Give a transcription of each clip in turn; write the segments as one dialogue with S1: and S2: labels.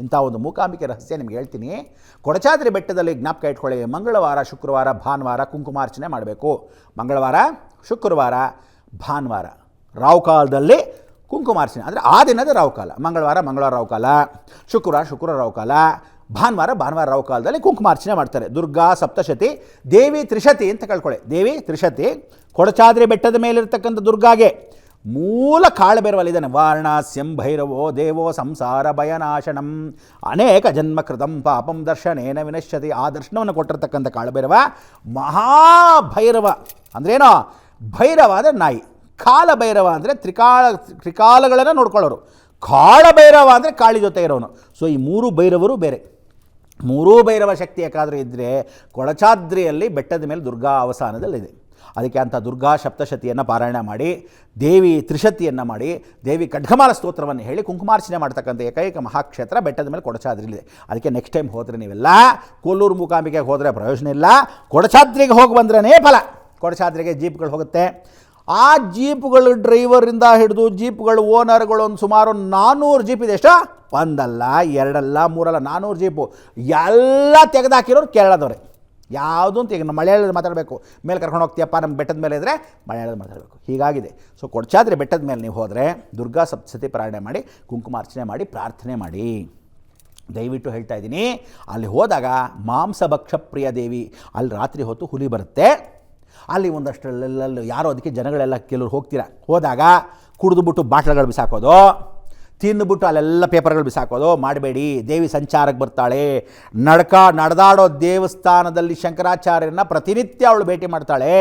S1: ಇಂಥ ಒಂದು ಮೂಕಾಂಬಿಕೆ ರಹಸ್ಯ ನಿಮ್ಗೆ ಹೇಳ್ತೀನಿ. ಕೊಡಚಾದ್ರಿ ಬೆಟ್ಟದಲ್ಲಿ ಜ್ಞಾಪಕ ಇಟ್ಕೊಳ್ಳಿ. ಮಂಗಳವಾರ, ಶುಕ್ರವಾರ, ಭಾನುವಾರ ಕುಂಕುಮಾರ್ಚನೆ ಮಾಡಬೇಕು. ಮಂಗಳವಾರ, ಶುಕ್ರವಾರ, ಭಾನುವಾರ. ರಾವುಕಾಲದಲ್ಲಿ ಕುಂಕುಮಾರ್ಚನೆ. ಅಂದರೆ ಆ ದಿನದ ರಾವುಕಾಲ ಮಂಗಳವಾರ ಮಂಗಳವಾರ ರಾವುಕಾಲ ಶುಕ್ರವಾರ ಶುಕ್ರವಾರ ರಾವುಕಾಲ ಭಾನುವಾರ ಭಾನುವಾರ ರಾವುಕಾಲದಲ್ಲಿ ಕುಂಕುಮಾರ್ಚನೆ ಮಾಡ್ತಾರೆ. ದುರ್ಗಾ, ಸಪ್ತಶತಿ, ದೇವಿ, ತ್ರಿಶತಿ ಅಂತ ಕಳ್ಕೊಳ್ಳಿ. ದೇವಿ, ತ್ರಿಶತಿ, ಕೊಡಚಾದ್ರಿ ಬೆಟ್ಟದ ಮೇಲಿರ್ತಕ್ಕಂಥ ದುರ್ಗಾಗೆ. ಮೂಲ ಕಾಳಬೆರವಲ್ಲಿದ್ದಾನೆ. ವಾರಣಾಸ್ಯಂ ಭೈರವೋ ದೇವೋ ಸಂಸಾರ ಭಯನಾಶನಂ. ಅನೇಕ ಜನ್ಮ ಕೃತಂ ಪಾಪಂ ದರ್ಶನೇನ ವಿನಶ್ಯತಿ. ಆ ದರ್ಶನವನ್ನು ಕೊಟ್ಟಿರ್ತಕ್ಕಂಥ ಕಾಳಭೈರವ ಮಹಾಭೈರವ. ಅಂದ್ರೇನೋ? ಭೈರವ ಅಂದರೆ ನಾಯಿ. ಕಾಲಭೈರವ ಅಂದರೆ ತ್ರಿಕಾಲ ತ್ರಿಕಾಲಗಳನ್ನು ನೋಡ್ಕೊಳ್ಳೋರು. ಕಾಳಭೈರವ ಅಂದರೆ ಕಾಳಿ ಜೊತೆ ಇರೋನು. ಸೊ ಈ ಮೂರು ಭೈರವರು ಬೇರೆ. ಮೂರೂ ಭೈರವ ಶಕ್ತಿ ಯಾಕಾದರೂ ಇದ್ದರೆ ಕೊಳಚಾದ್ರಿಯಲ್ಲಿ ಬೆಟ್ಟದ ಮೇಲೆ ದುರ್ಗಾ ಅವಸಾನದಲ್ಲಿದೆ. ಅದಕ್ಕೆ ಅಂಥ ದುರ್ಗಾ ಸಪ್ತಶತಿಯನ್ನು ಪಾರಾಯಣ ಮಾಡಿ, ದೇವಿ ತ್ರಿಶತಿಯನ್ನು ಮಾಡಿ, ದೇವಿ ಖಡ್ಗಮಾಲ ಸ್ತೋತ್ರವನ್ನು ಹೇಳಿ ಕುಂಕುಮಾರ್ಚನೆ ಮಾಡ್ತಕ್ಕಂಥ ಏಕೈಕ ಮಹಾಕ್ಷೇತ್ರ ಬೆಟ್ಟದ ಮೇಲೆ ಕೊಡಚಾದ್ರಿಲಿದೆ. ಅದಕ್ಕೆ ನೆಕ್ಸ್ಟ್ ಟೈಮ್ ಹೋದರೆ ನೀವೆಲ್ಲ ಕೋಲೂರು ಮೂಕಾಂಬಿಕೆಗೆ ಹೋದರೆ ಪ್ರಯೋಜನ ಇಲ್ಲ. ಕೊಡಚಾದ್ರಿಗೆ ಹೋಗಿ ಬಂದ್ರೇ ಫಲ. ಕೊಡಚಾದ್ರಿಗೆ ಜೀಪ್ಗಳು ಹೋಗುತ್ತೆ. ಆ ಜೀಪ್ಗಳು ಡ್ರೈವರಿಂದ ಹಿಡಿದು ಜೀಪ್ಗಳು ಓನರ್ಗಳು ಒಂದು ಸುಮಾರು ನಾನ್ನೂರು ಜೀಪ್ ಇದೆ ಎಷ್ಟು? ಒಂದಲ್ಲ, ಎರಡಲ್ಲ, ಮೂರಲ್ಲ ನಾನ್ನೂರು ಜೀಪು. ಎಲ್ಲ ತೆಗೆದಾಕಿರೋರು ಕೇರಳದವ್ರೆ. ಯಾವುದು ಅಂತ ಈಗ ಮಳೆಯಲ್ಲಿ ಮಾತಾಡಬೇಕು. ಮೇಲೆ ಕರ್ಕೊಂಡು ಹೋಗ್ತೀಯಪ್ಪ, ನಮ್ಮ ಬೆಟ್ಟದ ಮೇಲೆ ಇದ್ದರೆ ಮಳೆಯಲ್ಲಿ ಮಾತಾಡಬೇಕು. ಹೀಗಾಗಿದೆ. ಸೊ ಕೊಡ್ಚಾದ್ರೆ ಬೆಟ್ಟದ ಮೇಲೆ ನೀವು ಹೋದರೆ ದುರ್ಗಾ ಸಪ್ತಸತಿ ಪಾರಾಯಣೆ ಮಾಡಿ ಕುಂಕುಮಾರ್ಚನೆ ಮಾಡಿ, ಪ್ರಾರ್ಥನೆ ಮಾಡಿ. ದಯವಿಟ್ಟು ಹೇಳ್ತಾ ಇದ್ದೀನಿ, ಅಲ್ಲಿ ಹೋದಾಗ ಮಾಂಸಭಕ್ಷಪ್ರಿಯ ದೇವಿ, ಅಲ್ಲಿ ರಾತ್ರಿ ಹೊತ್ತು ಹುಲಿ ಬರುತ್ತೆ. ಅಲ್ಲಿ ಒಂದಷ್ಟರಲ್ಲೆಲ್ಲ ಯಾರೋ ಅದಕ್ಕೆ ಜನಗಳೆಲ್ಲ ಕೆಲವ್ರು ಹೋಗ್ತೀರ? ಹೋದಾಗ ಕುಡಿದುಬಿಟ್ಟು ಬಾಟ್ಲಗಳು ಬಿಸಾಕೋದು. ತಿಂದುಬಿಟ್ಟು ಅಲ್ಲೆಲ್ಲ ಪೇಪರ್ಗಳು ಬಿಸಾಕೋದು. ಮಾಡಬೇಡಿ, ದೇವಿ ಸಂಚಾರಕ್ಕೆ ಬರ್ತಾಳೆ. ನಡ್ಕ, ನಡೆದಾಡೋ ದೇವಸ್ಥಾನದಲ್ಲಿ ಶಂಕರಾಚಾರ್ಯರನ್ನ ಪ್ರತಿನಿತ್ಯ ಅವಳು ಭೇಟಿ ಮಾಡ್ತಾಳೆ.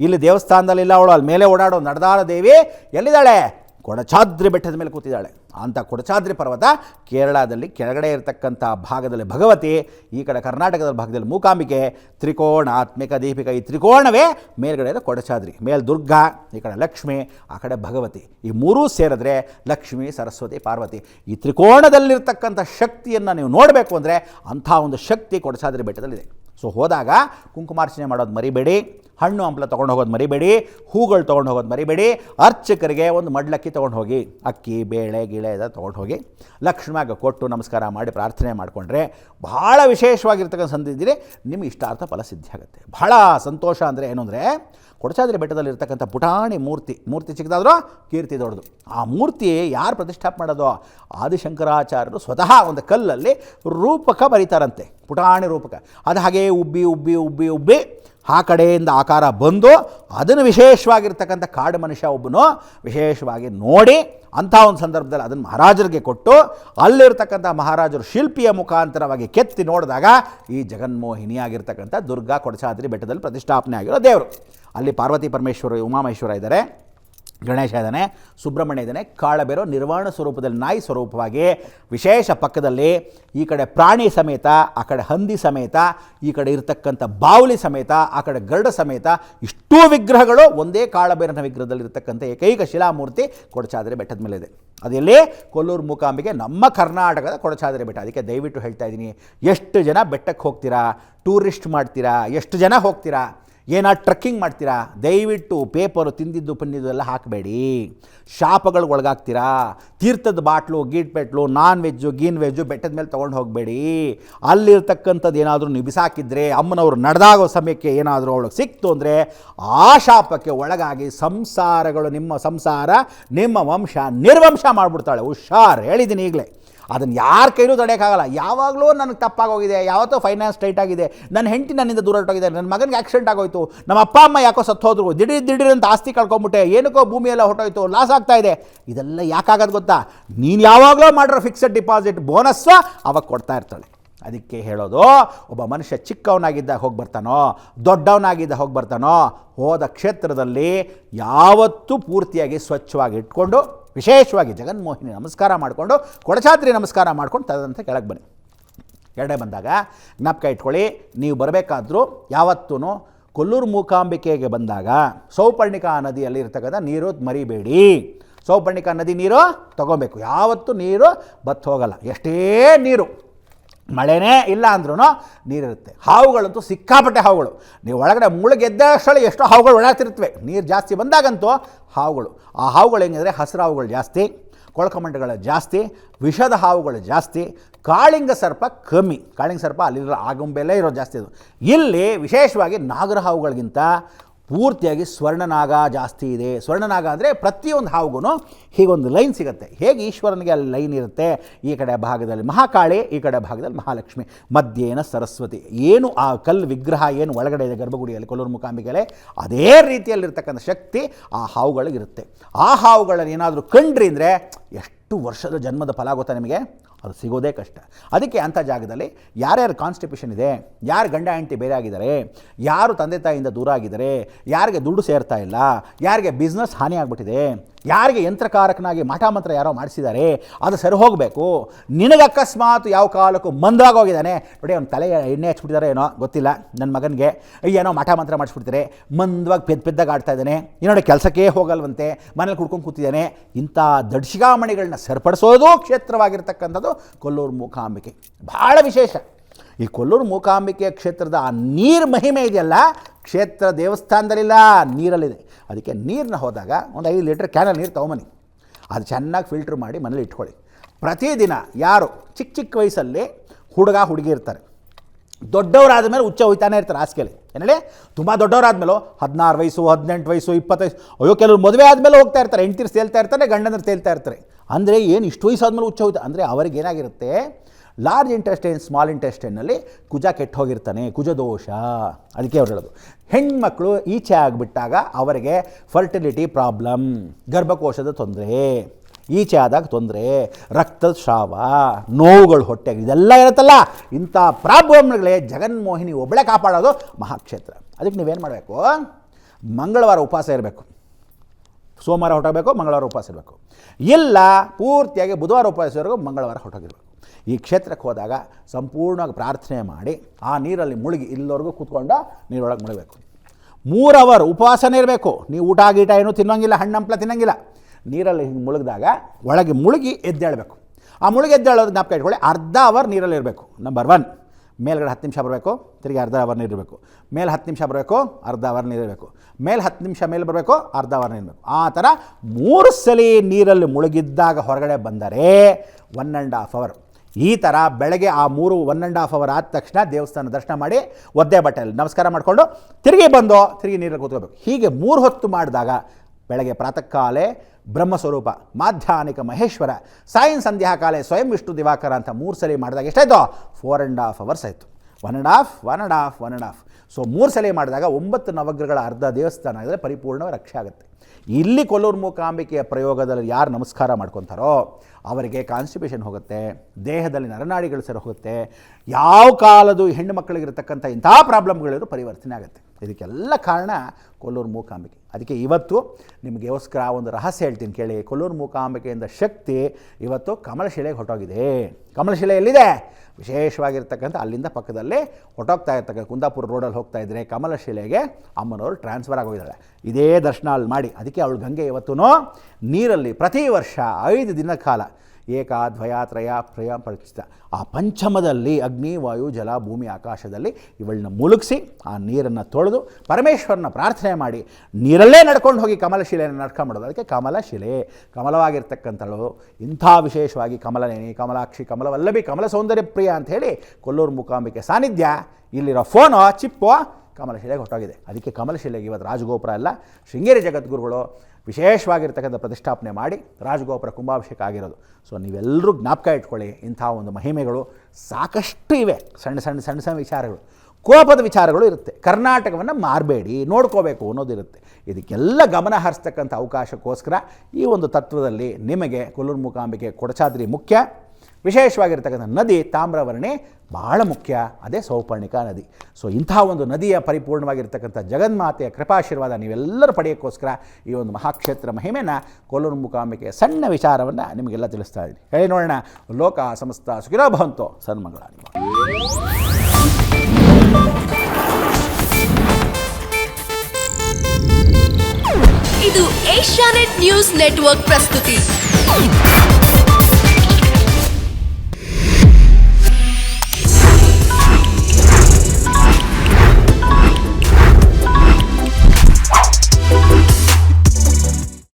S1: ಇಲ್ಲಿ ದೇವಸ್ಥಾನದಲ್ಲಿಲ್ಲ ಅವಳು, ಅಲ್ಲಿ ಮೇಲೆ ಓಡಾಡೋ ನಡೆದಾಡೋ ದೇವಿ ಎಲ್ಲಿದ್ದಾಳೆ? ಕೊಡಚಾದ್ರಿ ಬೆಟ್ಟದ ಮೇಲೆ ಕೂತಿದ್ದಾಳೆ. ಅಂಥ ಕೊಡಚಾದ್ರಿ ಪರ್ವತ ಕೇರಳದಲ್ಲಿ ಕೆಳಗಡೆ ಇರತಕ್ಕಂಥ ಭಾಗದಲ್ಲಿ ಭಗವತಿ, ಈ ಕಡೆ ಕರ್ನಾಟಕದ ಭಾಗದಲ್ಲಿ ಮೂಕಾಂಬಿಕೆ, ತ್ರಿಕೋಣಾತ್ಮಿಕ ದೀಪಿಕ, ಈ ತ್ರಿಕೋಣವೇ ಮೇಲ್ಗಡೆ ಇದೆ ಕೊಡಚಾದ್ರಿ. ಮೇಲ್ ದುರ್ಗಾ ಈ ಕಡೆ ಲಕ್ಷ್ಮಿ, ಆ ಕಡೆ ಭಗವತಿ. ಈ ಮೂರೂ ಸೇರಿದ್ರೆ ಲಕ್ಷ್ಮಿ, ಸರಸ್ವತಿ, ಪಾರ್ವತಿ. ಈ ತ್ರಿಕೋಣದಲ್ಲಿರ್ತಕ್ಕಂಥ ಶಕ್ತಿಯನ್ನು ನೀವು ನೋಡಬೇಕು ಅಂದರೆ ಅಂಥ ಒಂದು ಶಕ್ತಿ ಕೊಡಚಾದ್ರಿ ಬೆಟ್ಟದಲ್ಲಿದೆ. ಸೊ ಹೋದಾಗ ಕುಂಕುಮಾರ್ಚನೆ ಮಾಡೋದು ಮರಿಬೇಡಿ. ಹಣ್ಣು ಹಂಪ್ಲ ತೊಗೊಂಡು ಹೋಗೋದು ಮರಿಬೇಡಿ, ಹೂಗಳು ತೊಗೊಂಡು ಹೋಗೋದು ಮರಿಬೇಡಿ, ಅರ್ಚಕರಿಗೆ ಒಂದು ಮಡ್ಲಕ್ಕಿ ತೊಗೊಂಡು ಹೋಗಿ, ಅಕ್ಕಿ, ಬೇಳೆ, ಗಿಳೆ ಎಲ್ಲ ತೊಗೊಂಡು ಹೋಗಿ ಲಕ್ಷ್ಮಿಗೆ ಕೊಟ್ಟು ನಮಸ್ಕಾರ ಮಾಡಿ ಪ್ರಾರ್ಥನೆ ಮಾಡಿಕೊಂಡ್ರೆ ಬಹಳ ವಿಶೇಷವಾಗಿರ್ತಕ್ಕಂಥ ಸಂದಿದ್ದೀರಿ ನಿಮಗೆ ಇಷ್ಟಾರ್ಥ ಫಲ ಸಿದ್ಧಿ ಆಗುತ್ತೆ. ಬಹಳ ಸಂತೋಷ ಅಂದರೆ ಏನು ಅಂದರೆ, ಕೊಡಚಾದ್ರಿ ಬೆಟ್ಟದಲ್ಲಿರ್ತಕ್ಕಂಥ ಪುಟಾಣಿ ಮೂರ್ತಿ ಮೂರ್ತಿ ಚಿಕ್ಕದಾದರೂ ಕೀರ್ತಿ ದೊಡ್ಡದು. ಆ ಮೂರ್ತಿ ಯಾರು ಪ್ರತಿಷ್ಠಾಪ ಮಾಡೋದು? ಆದಿಶಂಕರಾಚಾರ್ಯರು ಸ್ವತಃ ಒಂದು ಕಲ್ಲಲ್ಲಿ ರೂಪಕ ಬರೀತಾರಂತೆ. ಪುಟಾಣಿ ರೂಪಕ. ಅದು ಹಾಗೇ ಉಬ್ಬಿ ಉಬ್ಬಿ ಉಬ್ಬಿ ಉಬ್ಬಿ ಆ ಕಡೆಯಿಂದ ಆಕಾರ ಬಂದು ಅದನ್ನು ವಿಶೇಷವಾಗಿರ್ತಕ್ಕಂಥ ಕಾಡು ಮನುಷ್ಯ ಒಬ್ಬನು ವಿಶೇಷವಾಗಿ ನೋಡಿ ಅಂಥ ಒಂದು ಸಂದರ್ಭದಲ್ಲಿ ಅದನ್ನು ಮಹಾರಾಜರಿಗೆ ಕೊಟ್ಟು ಅಲ್ಲಿರ್ತಕ್ಕಂಥ ಮಹಾರಾಜರು ಶಿಲ್ಪಿಯ ಮುಖಾಂತರವಾಗಿ ಕೆತ್ತಿ ನೋಡಿದಾಗ ಈ ಜಗನ್ಮೋಹಿನಿಯಾಗಿರ್ತಕ್ಕಂಥ ದುರ್ಗಾ ಕೊಡಚಾದ್ರಿ ಬೆಟ್ಟದಲ್ಲಿ ಪ್ರತಿಷ್ಠಾಪನೆ ಆಗಿರೋ ದೇವರು. ಅಲ್ಲಿ ಪಾರ್ವತಿ ಪರಮೇಶ್ವರ, ಉಮಾಮಹೇಶ್ವರ ಇದ್ದಾರೆ. ಗಣೇಶ ಇದ್ದಾನೆ ಸುಬ್ರಹ್ಮಣ್ಯ ಇದ್ದಾನೆ ಕಾಳಬೇರು ನಿರ್ವಾಣ ಸ್ವರೂಪದಲ್ಲಿ ನಾಯಿ ಸ್ವರೂಪವಾಗಿ ವಿಶೇಷ ಪಕ್ಕದಲ್ಲಿ ಈ ಕಡೆ ಪ್ರಾಣಿ ಸಮೇತ, ಆ ಕಡೆ ಹಂದಿ ಸಮೇತ, ಈ ಕಡೆ ಇರತಕ್ಕಂಥ ಬಾವಲಿ ಸಮೇತ, ಆ ಕಡೆ ಗರುಡ ಸಮೇತ ಇಷ್ಟೂ ವಿಗ್ರಹಗಳು ಒಂದೇ ಕಾಳಬೇರನ ವಿಗ್ರಹದಲ್ಲಿ ಇರತಕ್ಕಂಥ ಏಕೈಕ ಶಿಲಾಮೂರ್ತಿ ಕೊಡಚಾದರೆ ಬೆಟ್ಟದ ಮೇಲೆ ಇದೆ. ಅದೆಲ್ಲಿ ಕೊಲ್ಲೂರು ಮೂಕಾಂಬಿಗೆ ನಮ್ಮ ಕರ್ನಾಟಕದ ಕೊಡಚಾದರೆ ಬೆಟ್ಟ. ಅದಕ್ಕೆ ದಯವಿಟ್ಟು ಹೇಳ್ತಾ ಇದ್ದೀನಿ, ಎಷ್ಟು ಜನ ಬೆಟ್ಟಕ್ಕೆ ಹೋಗ್ತೀರಾ? ಟೂರಿಸ್ಟ್ ಮಾಡ್ತೀರಾ? ಎಷ್ಟು ಜನ ಹೋಗ್ತೀರಾ? ಏನೋ ಟ್ರಕ್ಕಿಂಗ್ ಮಾಡ್ತೀರಾ? ದಯವಿಟ್ಟು ಪೇಪರು ತಿಂದಿದ್ದು ಪಂದಿದ್ದು ಎಲ್ಲ ಹಾಕಬೇಡಿ. ಶಾಪಗಳಿಗೆ ಒಳಗಾಗ್ತೀರಾ ತೀರ್ಥದ ಬಾಟ್ಲು, ಗೀಟ್ ಪೆಟ್ಲು ನಾನ್ ವೆಜ್ಜು ಗೀನ್ ವೆಜ್ಜು ಬೆಟ್ಟದ ಮೇಲೆ ತೊಗೊಂಡು ಹೋಗಬೇಡಿ. ಅಲ್ಲಿರ್ತಕ್ಕಂಥದ್ದು ಏನಾದರೂ ನೀವು ಬಿಸಾಕಿದ್ರೆ ಅಮ್ಮನವರು ನಡೆದಾಗೋ ಸಮಯಕ್ಕೆ ಏನಾದರೂ ಅವಳಿಗೆ ಸಿಕ್ತು ಅಂದರೆ ಆ ಶಾಪಕ್ಕೆ ಒಳಗಾಗಿ ಸಂಸಾರಗಳು ನಿಮ್ಮ ಸಂಸಾರ, ನಿಮ್ಮ ವಂಶ ನಿರ್ವಂಶ ಮಾಡಿಬಿಡ್ತಾಳೆ. ಹುಷಾರ್ ಹೇಳಿದ್ದೀನಿ ಈಗಲೇ. ಅದನ್ನು ಯಾರ ಕೈಲೂ ತಡೆಯೋಕ್ಕಾಗಲ್ಲ. ಯಾವಾಗಲೂ ನನಗೆ ತಪ್ಪಾಗೋಗಿದೆ, ಯಾವತ್ತೋ ಫೈನಾನ್ಸ್ ಟೈಟ್ ಆಗಿದೆ ನನ್ನ ಹೆಂಡತಿ ನನ್ನಿಂದ ದೂರ ಹೊರಟೋಗಿದೆ ನನ್ನ ಮಗನಿಗೆ ಆಕ್ಸಿಡೆಂಟ್ ಆಗೋಯ್ತು, ನಮ್ಮ ಅಪ್ಪ ಅಮ್ಮ ಯಾಕೋ ಸತ್ತೋದ್ರು ದಿಢೀರ್ ದಿಢೀರ್ ಅಂತ ಆಸ್ತಿ ಕಳ್ಕೊಂಬಿಟ್ಟೆ, ಏನಕ್ಕೋ ಭೂಮಿ ಎಲ್ಲ ಹೊಟ್ಟೋಯ್ತು ಲಾಸ್ ಆಗ್ತಾ ಇದೆ. ಇದೆಲ್ಲ ಯಾಕಾಗೋದು ಗೊತ್ತಾ? ನೀನು ಯಾವಾಗಲೂ ಮಾಡಿರೋ ಫಿಕ್ಸೆಡ್ ಡಿಪಾಸಿಟ್ ಬೋನಸ್ಸು ಅವಾಗ ಕೊಡ್ತಾ ಇರ್ತಾಳೆ. ಅದಕ್ಕೆ ಹೇಳೋದು, ಒಬ್ಬ ಮನುಷ್ಯ ಚಿಕ್ಕವನಾಗಿದ್ದಾಗ ಹೋಗಿ ಬರ್ತಾನೋ, ದೊಡ್ಡವನಾಗಿದ್ದ ಹೋಗಿ ಬರ್ತಾನೋ, ಹೋದ ಕ್ಷೇತ್ರದಲ್ಲಿ ಯಾವತ್ತೂ ಪೂರ್ತಿಯಾಗಿ ಸ್ವಚ್ಛವಾಗಿ ಇಟ್ಕೊಂಡು ವಿಶೇಷವಾಗಿ ಜಗನ್ಮೋಹಿನಿ ನಮಸ್ಕಾರ ಮಾಡಿಕೊಂಡು, ಕೊಡಚಾದ್ರಿ ನಮಸ್ಕಾರ ಮಾಡ್ಕೊಂಡು ತದಂತೆ ಕೆಳಗೆ ಬನ್ನಿ. ಎರಡೇ ಬಂದಾಗ, ಜ್ಞಾಪಕ ಇಟ್ಕೊಳ್ಳಿ, ನೀವು ಬರಬೇಕಾದ್ರೂ ಯಾವತ್ತೂ ಕೊಲ್ಲೂರು ಮೂಕಾಂಬಿಕೆಗೆ ಬಂದಾಗ ಸೌಪರ್ಣಿಕಾ ನದಿಯಲ್ಲಿ ಇರ್ತಕ್ಕಂಥ ನೀರು ಮರಿಬೇಡಿ. ಸೌಪರ್ಣಿಕಾ ನದಿ ನೀರು ತಗೋಬೇಕು. ಯಾವತ್ತೂ ನೀರು ಬತ್ತು ಹೋಗಲ್ಲ. ಎಷ್ಟೇ ನೀರು ಮಳೆನೇ ಇಲ್ಲ ಅಂದ್ರೂ ನೀರಿರುತ್ತೆ. ಹಾವುಗಳಂತೂ ಸಿಕ್ಕಾಪಟ್ಟೆ ಹಾವುಗಳು. ನೀವು ಒಳಗಡೆ ಮುಳುಗೆದ್ದಷ್ಟರಲ್ಲಿ ಎಷ್ಟೋ ಹಾವುಗಳು ಒಳಗ್ತಿರ್ತವೆ ನೀರು ಜಾಸ್ತಿ ಬಂದಾಗಂತೂ ಹಾವುಗಳು. ಆ ಹಾವುಗಳು ಹೆಂಗಿದ್ರೆ ಹಸಿರು ಹಾವುಗಳು ಜಾಸ್ತಿ, ಕೊಳಕಮಂಡಗಳು ಜಾಸ್ತಿ, ವಿಷದ ಹಾವುಗಳು ಜಾಸ್ತಿ, ಕಾಳಿಂಗ ಸರ್ಪ ಕಮ್ಮಿ. ಕಾಳಿಂಗ ಸರ್ಪ ಅಲ್ಲಿರೋ ಆಗುಂಬೆಲ್ಲೇ ಇರೋ ಜಾಸ್ತಿ ಅದು. ಇಲ್ಲಿ ವಿಶೇಷವಾಗಿ ನಾಗರ ಹಾವುಗಳಿಗಿಂತ ಪೂರ್ತಿಯಾಗಿ ಸ್ವರ್ಣನಾಗ ಜಾಸ್ತಿ ಇದೆ. ಸ್ವರ್ಣನಾಗ ಅಂದರೆ ಪ್ರತಿಯೊಂದು ಹಾವುಗೂ ಹೀಗೊಂದು ಲೈನ್ ಸಿಗುತ್ತೆ. ಹೇಗೆ ಈಶ್ವರನಿಗೆ ಅಲ್ಲಿ ಲೈನ್ ಇರುತ್ತೆ? ಈ ಕಡೆ ಭಾಗದಲ್ಲಿ ಮಹಾಕಾಳಿ, ಈ ಕಡೆ ಭಾಗದಲ್ಲಿ ಮಹಾಲಕ್ಷ್ಮಿ. ಮಧ್ಯೇನ ಸರಸ್ವತಿ. ಏನು ಆ ಕಲ್ಲು ವಿಗ್ರಹ ಏನು ಒಳಗಡೆ ಇದೆ ಗರ್ಭಗುಡಿಯಲ್ಲಿ ಕೊಲ್ಲೂರು ಮುಖಾಂಬಿಗೆಲೆ ಅದೇ ರೀತಿಯಲ್ಲಿರ್ತಕ್ಕಂಥ ಶಕ್ತಿ ಆ ಹಾವುಗಳಿಗಿರುತ್ತೆ ಆ ಹಾವುಗಳನ್ನು ಏನಾದರೂ ಕಂಡ್ರಿ ಅಂದರೆ ಎಷ್ಟು ವರ್ಷದ ಜನ್ಮದ ಫಲ ಗೊತ್ತಾ ನಿಮಗೆ ಅದು ಸಿಗೋದೇ ಕಷ್ಟ. ಅದಕ್ಕೆ ಅಂಥ ಜಾಗದಲ್ಲಿ ಯಾರ್ಯಾರು ಕಾನ್ಸ್ಟಿಪೇಷನ್ ಇದೆ, ಯಾರು ಗಂಡ ಹೆಂಡತಿ ಬೇರೆ ಆಗಿದ್ದಾರೆ, ಯಾರು ತಂದೆ ತಾಯಿಯಿಂದ ದೂರ ಆಗಿದ್ದಾರೆ, ಯಾರಿಗೆ ದುಡ್ಡು ಸೇರ್ತಾ ಇಲ್ಲ, ಯಾರಿಗೆ ಬಿಸ್ನೆಸ್ ಹಾನಿ ಆಗಿಬಿಟ್ಟಿದೆ, ಯಾರಿಗೆ ಯಂತ್ರಕಾರಕನಾಗಿ ಮಠ ಮಂತ್ರ ಯಾರೋ ಮಾಡಿಸಿದ್ದಾರೆ, ಅದು ಸರಿ ಹೋಗಬೇಕು. ನಿನಗೆ ಅಕಸ್ಮಾತ್ ಯಾವ ಕಾಲಕ್ಕೂ ಮಂದಾಗೋಗಿದ್ದಾನೆ ನೋಡಿ, ಅವ್ನ ತಲೆ ಎಣ್ಣೆ ಹಚ್ಬಿಟ್ಟಿದ್ದಾರೆ ಏನೋ ಗೊತ್ತಿಲ್ಲ. ನನ್ನ ಮಗನಿಗೆ ಏನೋ ಮಠ ಮಂತ್ರ ಮಾಡಿಸ್ಬಿಡ್ತಾರೆ ಮಂದವಾಗಿ ಪೆದ್ದ ಪೆದ್ದಾಗ ಆಡ್ತಾ ಇದ್ದಾನೆ ಏನೋ ಕೆಲಸಕ್ಕೆ ಹೋಗಲ್ವಂತೆ. ಮನೇಲಿ ಕುಡ್ಕೊಂಡು ಕೂತಿದ್ದಾನೆ. ಇಂಥ ದಡ್ಶಿಗಾಮಣಿಗಳನ್ನ ಸರಿಪಡಿಸೋದು, ಕ್ಷೇತ್ರವಾಗಿರ್ತಕ್ಕಂಥದ್ದು ಕೊಲ್ಲೂರು ಮೂಕಾಂಬಿಕೆ. ಭಾಳ ವಿಶೇಷ. ಈ ಕೊಲ್ಲೂರು ಮೂಕಾಂಬಿಕೆಯ ಕ್ಷೇತ್ರದ ಆ ನೀರು ಮಹಿಮೆ ಇದೆಯಲ್ಲ, ಕ್ಷೇತ್ರ ದೇವಸ್ಥಾನದಲ್ಲಿಲ್ಲ, ನೀರಲ್ಲಿದೆ. ಅದಕ್ಕೆ ನೀರನ್ನ ಹೋದಾಗ ಒಂದು ಐದು ಲೀಟ್ರ್ ಕ್ಯಾನಲ್ ನೀರು ತೊಗೊಂಬನ್ನಿ. ಅದು ಚೆನ್ನಾಗಿ ಫಿಲ್ಟ್ರ್ ಮಾಡಿ ಮನೇಲಿ ಇಟ್ಕೊಳ್ಳಿ. ಪ್ರತಿದಿನ ಯಾರು ಚಿಕ್ಕ ಚಿಕ್ಕ ವಯಸ್ಸಲ್ಲಿ ಹುಡುಗ ಹುಡುಗಿ ಇರ್ತಾರೆ. ದೊಡ್ಡವರಾದ ಮೇಲೆ ಹುಚ್ಚ ಹೋಯ್ತಾನೆ ಇರ್ತಾರೆ ಹಾಸಿಗೆಲಿ. ಏನೇಳಿ ತುಂಬ ದೊಡ್ಡವರಾದ್ಮೇಲೂ ಹದಿನಾರು ವಯಸ್ಸು, ಹದಿನೆಂಟು ವಯಸ್ಸು ಇಪ್ಪತ್ತೈದು ಅಯ್ಯೋ, ಕೆಲವರು ಮದುವೆ ಆದಮೇಲೆ ಹೋಗ್ತಾ ಇರ್ತಾರೆ, ಹೆಂಡ್ತಿರು ತೇಲ್ತಾ ಇರ್ತಾರೆ, ಗಂಡನರು ತೇಲ್ತಾ ಇರ್ತಾರೆ. ಅಂದರೆ ಏನು ಇಷ್ಟು ವಯಸ್ಸಾದ್ಮೇಲೆ ಹುಚ್ಚ ಹೋಯ್ತು? ಅಂದರೆ ಅವರಿಗೆ ಏನಾಗಿರುತ್ತೆ? ಲಾರ್ಜ್ ಇಂಟೆಸ್ಟೈನ್ ಸ್ಮಾಲ್ ಇಂಟೆಸ್ಟೈನಲ್ಲಿ ಕುಜ ಕೆಟ್ಟು ಹೋಗಿರ್ತಾನೆ ಕುಜದೋಷ ಅದಕ್ಕೆ ಅವ್ರು ಹೇಳೋದು. ಹೆಣ್ಮಕ್ಳು ಈಚೆ ಆಗಿಬಿಟ್ಟಾಗ ಅವರಿಗೆ ಫರ್ಟಿಲಿಟಿ ಪ್ರಾಬ್ಲಮ್ ಗರ್ಭಕೋಶದ ತೊಂದರೆ, ಈಚೆ ಆದಾಗ ತೊಂದರೆ, ರಕ್ತದ ಶ್ರಾವ ನೋವುಗಳು ಹೊಟ್ಟೆಗೆ, ಇದೆಲ್ಲ ಇರುತ್ತಲ್ಲ? ಇಂಥ ಪ್ರಾಬ್ಲಮ್ಗಳೇ ಜಗನ್ಮೋಹಿನಿ ಒಬ್ಬಳೇ ಕಾಪಾಡೋದು ಮಹಾಕ್ಷೇತ್ರ. ಅದಕ್ಕೆ ನೀವೇನು ಮಾಡಬೇಕು? ಮಂಗಳವಾರ ಉಪವಾಸ ಇರಬೇಕು. ಸೋಮವಾರ ಹೊರಟೋಗಬೇಕು, ಮಂಗಳವಾರ ಉಪವಾಸ ಇರಬೇಕು. ಇಲ್ಲ, ಪೂರ್ತಿಯಾಗಿ ಬುಧವಾರ ಉಪವಾಸವರೆಗೂ ಮಂಗಳವಾರ ಹೊರಟೋಗಿರಬೇಕು. ಈ ಕ್ಷೇತ್ರಕ್ಕೆ ಹೋದಾಗ ಸಂಪೂರ್ಣವಾಗಿ ಪ್ರಾರ್ಥನೆ ಮಾಡಿ, ಆ ನೀರಲ್ಲಿ ಮುಳುಗಿ ಇಲ್ಲಿವರೆಗೂ ಕೂತ್ಕೊಂಡು ನೀರೊಳಗೆ ಮುಳುಗಬೇಕು. ಮೂರು ಅವರ್ ಉಪವಾಸನೇ ಇರಬೇಕು. ನೀವು ಊಟ, ಗೀಟ ಏನೂ ತಿನ್ನೋಂಗಿಲ್ಲ ಹಣ್ಣಂಪ್ಲ ತಿನ್ನೋಂಗಿಲ್ಲ. ನೀರಲ್ಲಿ ಹಿಂಗೆ ಮುಳುಗಿದಾಗ ಒಳಗೆ ಮುಳುಗಿ ಎದ್ದೇಳಬೇಕು. ಆ ಮುಳುಗಿ ಎದ್ದೇಳೋದು ಜ್ಞಾಪಕ ಇಟ್ಕೊಳ್ಳಿ, ಅರ್ಧ ಅವರ್ ನೀರಲ್ಲಿ ಇರಬೇಕು ನಂಬರ್ ಒನ್ ಮೇಲ್ಗಡೆ ಹತ್ತು ನಿಮಿಷ ಬರಬೇಕು, ತಿರುಗಿ ಅರ್ಧ ಅವರ್ ನೀರಬೇಕು ಮೇಲೆ ಹತ್ತು ನಿಮಿಷ ಬರಬೇಕು, ಅರ್ಧ ಅವರ್ ನೀರಬೇಕು ಮೇಲೆ ಹತ್ತು ನಿಮಿಷ ಮೇಲೆ ಬರಬೇಕು, ಅರ್ಧ ಅವರ್ ನೀರಬೇಕು ಆ ಥರ ಮೂರು ಸಲ ನೀರಲ್ಲಿ ಮುಳುಗಿದ್ದಾಗ ಹೊರಗಡೆ ಬಂದರೆ ಒನ್ ಆ್ಯಂಡ್ ಹಾಫ್ ಅವರ್ ಈ ಥರ ಬೆಳಗ್ಗೆ ಆ ಮೂರು ಒನ್ ಆ್ಯಂಡ್ ಹಾಫ್ ಅವರ್ ಆದ ತಕ್ಷಣ ದೇವಸ್ಥಾನ ದರ್ಶನ ಮಾಡಿ ಒದ್ದೆ ಬಟ್ಟೆಯಲ್ಲಿ ನಮಸ್ಕಾರ ಮಾಡಿಕೊಂಡು ತಿರುಗಿ ಬಂದು, ತಿರುಗಿ ನೀರಲ್ಲಿ ಕೂತ್ಕೋಬೇಕು. ಹೀಗೆ ಮೂರು ಹೊತ್ತು ಮಾಡಿದಾಗ ಬೆಳಗ್ಗೆ ಪ್ರಾತಃ ಕಾಲೆ ಬ್ರಹ್ಮಸ್ವರೂಪ. ಮಾಧ್ಯಾನಿಕ ಮಹೇಶ್ವರ. ಸಾಯಂ ಸಂಧ್ಯಾ ಕಾಲೆ ಸ್ವಯಂ ವಿಷ್ಣು ದಿವಾಕರ ಅಂತ ಮೂರು ಸರಿ ಮಾಡಿದಾಗ ಎಷ್ಟಾಯಿತು? ಫೋರ್ ಆ್ಯಂಡ್ ಹಾಫ್ ಅವರ್ಸ್ ಆಯಿತು. One and half one and half one and half so ಮೂರು ಸಲ ಮಾಡಿದಾಗ ಒಂಬತ್ತು ನವಗ್ರಹಗಳ ಅರ್ಧ ದೇವಸ್ಥಾನ ಆದರೆ ಪರಿಪೂರ್ಣ ರಕ್ಷೆ ಆಗುತ್ತೆ. ಇಲ್ಲಿ ಕೊಲ್ಲೂರು ಮೂಕಾಂಬಿಕೆಯ ಪ್ರಯೋಗದಲ್ಲಿ ಯಾರು ನಮಸ್ಕಾರ ಮಾಡ್ಕೊತಾರೋ ಅವರಿಗೆ ಕಾನ್ಸ್ಟಿಪೇಷನ್ ಹೋಗುತ್ತೆ, ದೇಹದಲ್ಲಿ ನರನಾಡಿಗಳು ಸರಿ ಹೋಗುತ್ತೆ, ಯಾವ ಕಾಲದು ಹೆಣ್ಣು ಮಕ್ಕಳಿಗಿರತಕ್ಕಂಥ ಇಂಥ ಪ್ರಾಬ್ಲಮ್ಗಳಿದ್ರು ಪರಿವರ್ತನೆ ಆಗುತ್ತೆ. ಇದಕ್ಕೆಲ್ಲ ಕಾರಣ ಕೊಲ್ಲೂರು ಮೂಕಾಂಬಿಕೆ. ಅದಕ್ಕೆ ಇವತ್ತು ನಿಮಗೋಸ್ಕರ ಒಂದು ರಹಸ್ಯ ಹೇಳ್ತೀನಿ ಕೇಳಿ. ಕೊಲ್ಲೂರು ಮೂಕಾಂಬಿಕೆಯಿಂದ ಶಕ್ತಿ ಇವತ್ತು ಕಮಲಶಿಲೆಗೆ ಹೊರಟೋಗಿದೆ. ಕಮಲಶಿಲೆ ಎಲ್ಲಿದೆ? ವಿಶೇಷವಾಗಿರ್ತಕ್ಕಂಥ ಅಲ್ಲಿಂದ ಪಕ್ಕದಲ್ಲೇ ಹೊಟ್ಟೋಗ್ತಾ ಇರ್ತಕ್ಕಂಥ ಕುಂದಾಪುರ ರೋಡಲ್ಲಿ ಹೋಗ್ತಾ ಇದ್ದರೆ ಕಮಲಶಿಲೆಗೆ ಅಮ್ಮನವರು ಟ್ರಾನ್ಸ್ಫರ್ ಆಗೋಗಿದ್ದಾಳೆ ಇದೇ ದರ್ಶನ ಅಲ್ಲಿ ಮಾಡಿ, ಅದಕ್ಕೆ ಅವಳು ಗಂಗೆ ಇವತ್ತೂ ನೀರಲ್ಲಿ ಪ್ರತಿ ವರ್ಷ ಐದು ದಿನ ಕಾಲ ಏಕ ದ್ವಯ ತ್ರಯ ಪ್ರಯ ಪರಿಚಿತ ಆ ಪಂಚಮದಲ್ಲಿ ಅಗ್ನಿ, ವಾಯು, ಜಲ, ಭೂಮಿ, ಆಕಾಶದಲ್ಲಿ ಇವಳನ್ನ ಮುಳುಗಿಸಿ, ಆ ನೀರನ್ನು ತೊಳೆದು ಪರಮೇಶ್ವರನ ಪ್ರಾರ್ಥನೆ ಮಾಡಿ, ನೀರಲ್ಲೇ ನಡ್ಕೊಂಡು ಹೋಗಿ ಕಮಲಶಿಲೆಯನ್ನು ನಡ್ಕೊಂಬಿಡೋದು. ಅದಕ್ಕೆ ಕಮಲಶಿಲೆ ಕಮಲವಾಗಿರ್ತಕ್ಕಂಥಳು, ಇಂಥ ವಿಶೇಷವಾಗಿ ಕಮಲನೇನಿ ಕಮಲಾಕ್ಷಿ, ಕಮಲವಲ್ಲಭಿ, ಕಮಲ ಸೌಂದರ್ಯ ಪ್ರಿಯ ಅಂತ ಹೇಳಿ ಕೊಲ್ಲೂರು ಮೂಕಾಂಬಿಕೆ ಸಾನ್ನಿಧ್ಯ, ಇಲ್ಲಿರೋ ಫೋನೋ, ಚಿಪ್ಪೋ ಕಮಲಶಿಲೆಗೆ ಹೊಟ್ಟೋಗಿದೆ ಅದಕ್ಕೆ ಕಮಲಶಿಲೆಗೆ ಇವತ್ತು ರಾಜಗೋಪುರ ಅಲ್ಲ, ಶೃಂಗೇರಿ ಜಗದ್ಗುರುಗಳು ವಿಶೇಷವಾಗಿರ್ತಕ್ಕಂಥ ಪ್ರತಿಷ್ಠಾಪನೆ ಮಾಡಿ ರಾಜಗೋಪುರ ಕುಂಭಾಭಿಷೇಕ ಆಗಿರೋದು. ಸೊ ನೀವೆಲ್ಲರೂ ಜ್ಞಾಪಕ ಇಟ್ಕೊಳ್ಳಿ, ಇಂಥ ಒಂದು ಮಹಿಮೆಗಳು ಸಾಕಷ್ಟು ಇವೆ. ಸಣ್ಣ ಸಣ್ಣ ಸಣ್ಣ ಸಣ್ಣ ವಿಚಾರಗಳು. ಕೋಪದ ವಿಚಾರಗಳು ಇರುತ್ತೆ. ಕರ್ನಾಟಕವನ್ನು ಮಾರಬೇಡಿ, ನೋಡ್ಕೋಬೇಕು ಅನ್ನೋದಿರುತ್ತೆ ಇದಕ್ಕೆಲ್ಲ ಗಮನ ಹರಿಸ್ತಕ್ಕಂಥ ಅವಕಾಶಕ್ಕೋಸ್ಕರ ಈ ಒಂದು ತತ್ವದಲ್ಲಿ ನಿಮಗೆ ಕೊಲ್ಲೂರು ಮೂಕಾಂಬಿಕೆ ಕೊಡಚಾದ್ರಿ ಮುಖ್ಯ. ವಿಶೇಷವಾಗಿರ್ತಕ್ಕಂಥ ನದಿ ತಾಮ್ರವರ್ಣಿ ಬಹಳ ಮುಖ್ಯ, ಅದೇ ಸೌಪರ್ಣಿಕಾ ನದಿ. ಸೊ ಇಂಥ ಒಂದು ನದಿಯ ಪರಿಪೂರ್ಣವಾಗಿರ್ತಕ್ಕಂಥ ಜಗನ್ಮಾತೆಯ ಕೃಪಾಶೀರ್ವಾದ ನೀವೆಲ್ಲರೂ ಪಡೆಯೋಕ್ಕೋಸ್ಕರ ಈ ಒಂದು ಮಹಾಕ್ಷೇತ್ರ ಮಹಿಮೆನ ಕೊಲ್ಲೂರು ಮುಖಾಂಬಿಕೆಯ ಸಣ್ಣ ವಿಚಾರವನ್ನು ನಿಮಗೆಲ್ಲ ತಿಳಿಸ್ತಾ ಇದ್ದೀನಿ. ಹೇಳಿ ನೋಡೋಣ, ಲೋಕ ಸಮಸ್ತ ಸುಖಿರೋ ಭವಂತೋ. ಸನ್ಮಂಗಳ
S2: ಇದು ಏಷ್ಯಾನೆಟ್ ನ್ಯೂಸ್ ನೆಟ್ವರ್ಕ್ ಪ್ರಸ್ತುತಿ.